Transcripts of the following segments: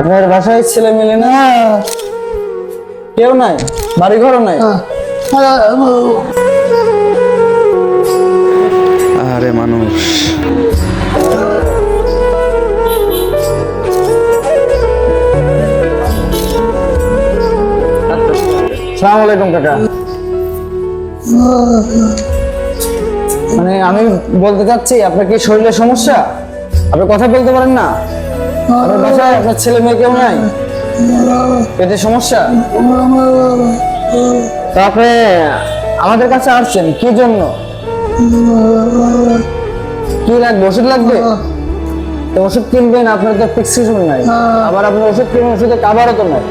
আপনার বাসায় ছেলে মেলে না? কেউ নাই? বাড়ি ঘরও নাই আরে মানুষ। সালাম আলাইকুম কাকা। মানে আমি বলতে চাচ্ছি আপনার কি শরীরের সমস্যা? আপনি কথা বলতে পারেন না? আপনার বাসায় আপনার ছেলে মেয়ে কেউ নাই? পেটের সমস্যা? তো আপনি আমাদের কাছে আসছেন কি জন্য? কি লাগবে? ওষুধ লাগবে? তো ওষুধ কিনবেন আপনার তো প্রেসক্রিপশন নাই। আবার আপনি ওষুধ কিনবেন ওষুধে কাবারও তো নাই।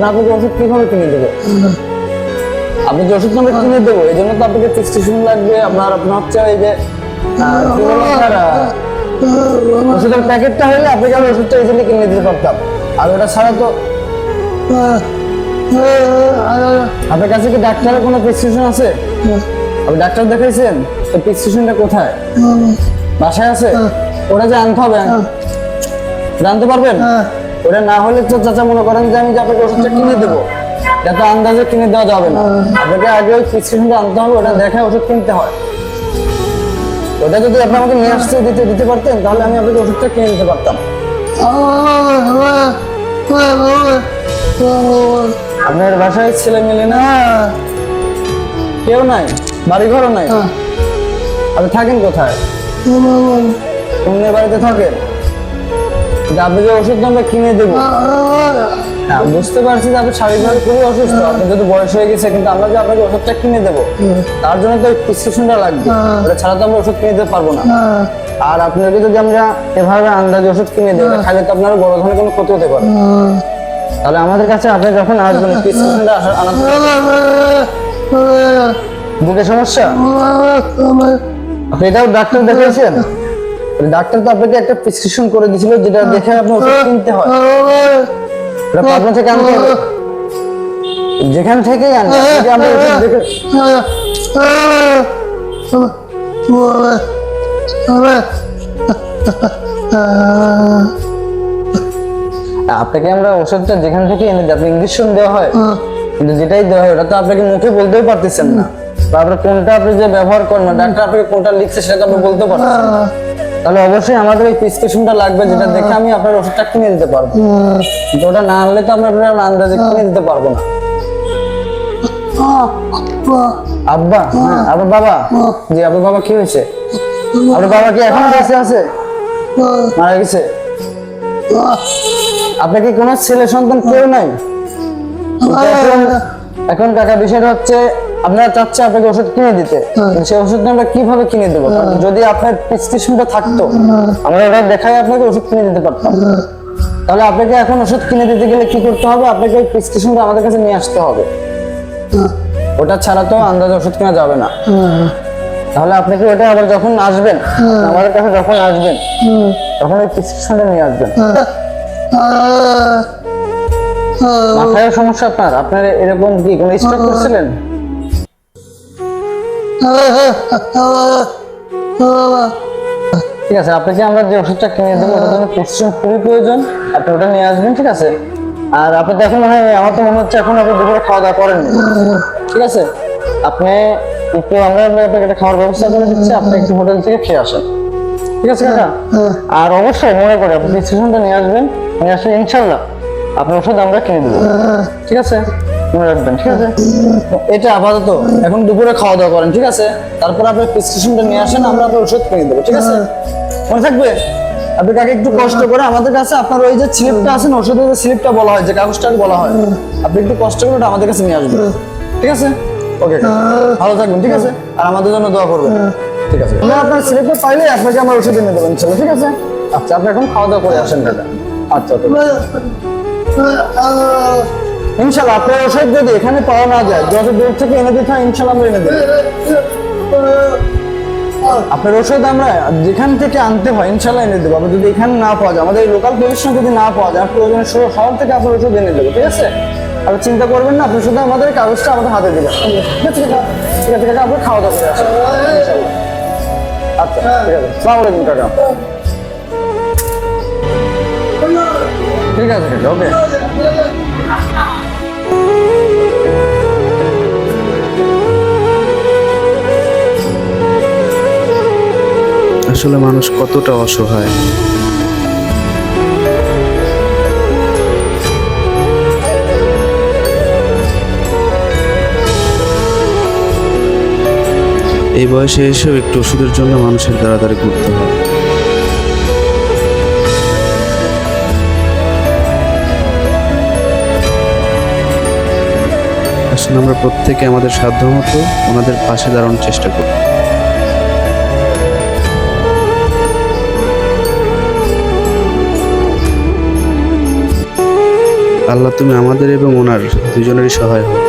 না আপনাকে ওষুধ কীভাবে কিনে দেবো? আপনি যে ওষুধ আমরা কিনে দেবো এই জন্য তো আপনাকে প্রেসক্রিপশন লাগবে। আপনার আপনার হচ্ছে এই যে ওষুধের প্যাকেটটা হলে আপনাকে আমি ওষুধটা ইজিলি কিনে দিতে পারতাম? আর ওটা ছাড়া তো আপনার কাছে কি ডাক্তারের কোনো প্রেসক্রিপশন আছে? আপনি ডাক্তার দেখাইছেন, তো প্রেসক্রিপশনটা কোথায়? বাসায় আছে? ওটা যে আনতে হবে। জানতে পারবেন? ওটা না হলে তো চাচা মনে করেন যে আমি যে আপনাকে ওষুধটা কিনে দেবো। এটা তো আন্দাজে কিনে দেওয়া যাবে না। আপনাকে আগে ওই প্রেসক্রিপশনটা আনতে হবে, ওটা দেখে ওষুধ কিনতে হয়। ওটা যদি আপনি আমাকে নিয়ে আসতে দিতে দিতে পারতেন তাহলে আমি আপনাকে ওষুধটা কিনে দিতে পারতাম। আপনার বাসায় ছেলে মেলে না? কেউ নাই বাড়ি ঘরও নাই আপনি থাকেন কোথায়? বাড়িতে থাকেন? আপনি যে ওষুধ আমরা কিনে দেবো। হ্যাঁ, বুঝতে পারছি যে আপনি শারীরিকভাবে খুবই অসুস্থ। আপনি যদি বয়স হয়ে গেছে কিন্তু আমরা যে আপনাকে ওষুধটা কিনে দেবো তার জন্য তো প্রেসক্রিপশনটা লাগবে। ওটা ছাড়া তো আমরা ওষুধ কিনে দিতে পারব না। আর আপনাকে যদি আমরা এভাবে আন্দাজে ওষুধ কিনে দিই ওটা খাইলে তো আপনার বড় ধরনের কোনো ক্ষতি হতে পারে। তাহলে আমাদের কাছে আপনি যখন আসবেন প্রেসক্রিপশনটা আনাতে বুকের সমস্যা? আপনি এটাও ডাক্তার দেখিয়েছেন? ডাক্তার তো আপনাকে একটা প্রেসক্রিপশন করে দিয়েছিল যেটা দেখে আপনি ওষুধ কিনতে হয়। এটা পাবনা থেকে আনতে হবে যেখান থেকে আনি যদি আমরা দেখে আপনাকে আমরা ওষুধটা যেখান থেকে এনে দিই আপনি ইঞ্জেকশন দেওয়া হয়। কিন্তু যেটাই দেওয়া হয় ওটা তো আপনাকে মুখে বলতেও পারতেছেন না। বা আপনার কোনটা আপনি যে ব্যবহার করেন না ডাক্তার আপনাকে কোনটা লিখছে সেটা তো আপনি বলতে পারছেন না। তাহলে অবশ্যই আমাদের এই প্রেসক্রিপশনটা লাগবে যেটা দেখে আমি আপনার ওষুধটা কিনে দিতে পারব। কিন্তু ওটা না হলে তো আমরা আপনার আন্দাজে কিনে দিতে পারব না। আব্বা হ্যাঁ আপনার বাবা জি আপনার বাবা কি হয়েছে? আপনার বাবা কি এখন বেঁচে আছে? মারা গেছে? আপনার কি কোনো ছেলে সন্তান কেউ নাই? এখন এখন কাকা বিষয়টা হচ্ছে আপনারা চাচ্ছে আপনাকে ওষুধ কিনে দিতে। সেই ওষুধটা আমরা কীভাবে কিনে দেবো? যদি আপনার প্রেসক্রিপশনটা থাকতো আমরা ওটা দেখাই আপনাকে ওষুধ কিনে দিতে পারতাম। তাহলে আপনাকে এখন ওষুধ কিনে দিতে গেলে কি করতে হবে? আপনাকে ওই প্রেসক্রিপশনটা আমাদের কাছে নিয়ে আসতে হবে। ওটা ছাড়া তো আন্দাজে ওষুধ কেনা যাবে না। তাহলে আপনাকে ওটা আবার যখন আসবেন আমাদের কাছে যখন আসবেন তখন ওই প্রেসক্রিপশনটা নিয়ে আসবেন। মাথায় সমস্যা আপনার? আপনার এরকম কি কোনো স্ট্রোক করছিলেন? ঠিক আছে, আপনাকে আমরা যে ওষুধটা কিনে দেবো ওটার জন্য খুবই প্রয়োজন। আপনি ওটা নিয়ে আসবেন, ঠিক আছে? আর আপনি দেখেন মনে হয় আমার তো মনে হচ্ছে এখন আপনি দুপুরে খাওয়া দাওয়া করেন ঠিক আছে? আপনি একটু আমরা আপনাকে একটা খাওয়ার ব্যবস্থা করে দিচ্ছি, আপনি একটু হোটেল থেকে খেয়ে আসেন। ঠিক আছে, কাকা? আর অবশ্যই মনে করে আপনি প্রেসক্রিপশনটা নিয়ে আসবেন, নিয়ে আসলে ইনশাল্লাহ আপনার ওষুধ আমরা কিনে দেবো। ঠিক আছে? এটা আপাতত এখন দুপুরে খাওয়া দাওয়া করেন ঠিক আছে? তারপর আপনার প্রেসক্রিপশনটা নিয়ে আসেন আমরা আপনার ওষুধ কিনে দেবো ঠিক আছে? মনে থাকবে? আপনি কাকে একটু কষ্ট করে আমাদের কাছে আপনার ওই যে স্লিপটা আছে ওষুধের যে স্লিপটা বলা হয় যে কাগজটাকে বলা হয় আপনি একটু কষ্ট করে ওটা আমাদের কাছে নিয়ে আসবেন ঠিক আছে? ওকে ভালো থাকবেন ঠিক আছে? আর আমাদের জন্য দোয়া করবেন ঠিক আছে? আমরা আপনার স্লিপটা পাইলে আপনাকে আমরা ওষুধ এনে দেবেন ইনশাল্লাহ, ঠিক আছে? আচ্ছা আপনি এখন খাওয়া দাওয়া করে আসেন দাদা আচ্ছা আচ্ছা ইনশাল্লাহ আপনার ওষুধ যদি এখানে পাওয়া না যায়, যত দূর থেকে এনে দিতে হয় ইনশাল্লাহ আমরা এনে দেবো আপনার ওষুধ আমরা যেখান থেকে আনতে হয় ইনশাল্লাহ এনে দেবো। আবার যদি এখানে না পাওয়া যায়, আমাদের লোকাল পজিশন যদি না পাওয়া যায় প্রয়োজনে শহর থেকে আপনার ওষুধ এনে দেবো, ঠিক আছে? আপনি চিন্তা করবেন না আপনি শুধু আমাদের কাগজটা আমাদের হাতে দেবেন। ঠিক আছে? ঠিক আছে, কাকা, আপনি খাওয়া দাওয়া আচ্ছা ঠিক আছে। সালাম আলাইকুম, কাকা। ঠিক আছে ওকে। আসলে মানুষ কতটা অসহায়। এই বয়সে এসেও একটু ওষুধের জন্য মানুষের দ্বারা ঘুরতে হয়। আসলে আমরা প্রত্যেকে আমাদের সাধ্য মতো ওনাদের পাশে দাঁড়ানোর চেষ্টা করি। আল্লাহ তুমি আমাদের এবং ওনার দুজনেরই সহায় হও।